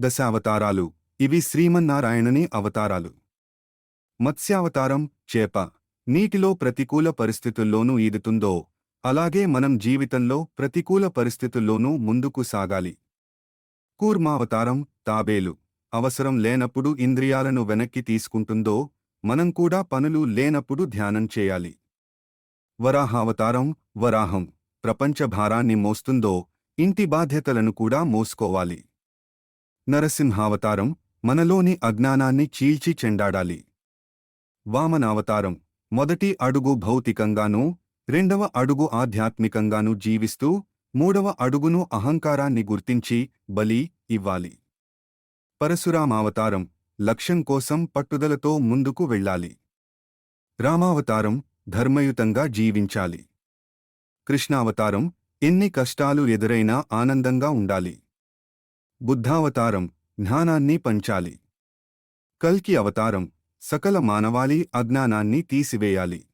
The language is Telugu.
దశావతారాలు. ఇవి శ్రీమన్నారాయణని అవతారాలు. మత్స్యావతారం చేప. నీటిలో ప్రతికూల పరిస్థితుల్లోనూ ఈదుతుందో అలాగే మనం జీవితంలో ప్రతికూల పరిస్థితుల్లోనూ ముందుకు సాగాలి. కూర్మావతారం తాబేలు. అవసరం లేనప్పుడు ఇంద్రియాలను వెనక్కి తీసుకుంటుందో మనం కూడా పనులు లేనప్పుడు ధ్యానం చేయాలి. వరాహావతారం వరాహం. ప్రపంచ భారాన్ని మోస్తుందో ఇంటి బాధ్యతలను కూడా మోసుకోవాలి. నరసింహావతారం మనలోని అజ్ఞానాన్ని చీల్చి చెండాడాలి. వామనావతారం మొదటి అడుగు భౌతికంగానూ రెండవ అడుగు ఆధ్యాత్మికంగానూ జీవిస్తూ మూడవ అడుగును అహంకారాన్ని గుర్తించి బలి ఇవ్వాలి. పరశురామావతారం లక్ష్యం కోసం పట్టుదలతో ముందుకు వెళ్ళాలి. రామావతారం ధర్మయుతంగా జీవించాలి. కృష్ణావతారం ఎన్ని కష్టాలు ఎదురైనా ఆనందంగా ఉండాలి. బుద్ధావతారం జ్ఞానాన్ని పంచాలి. కల్కి అవతారం సకల మానవాళి అజ్ఞానాన్ని తీసివేయాలి.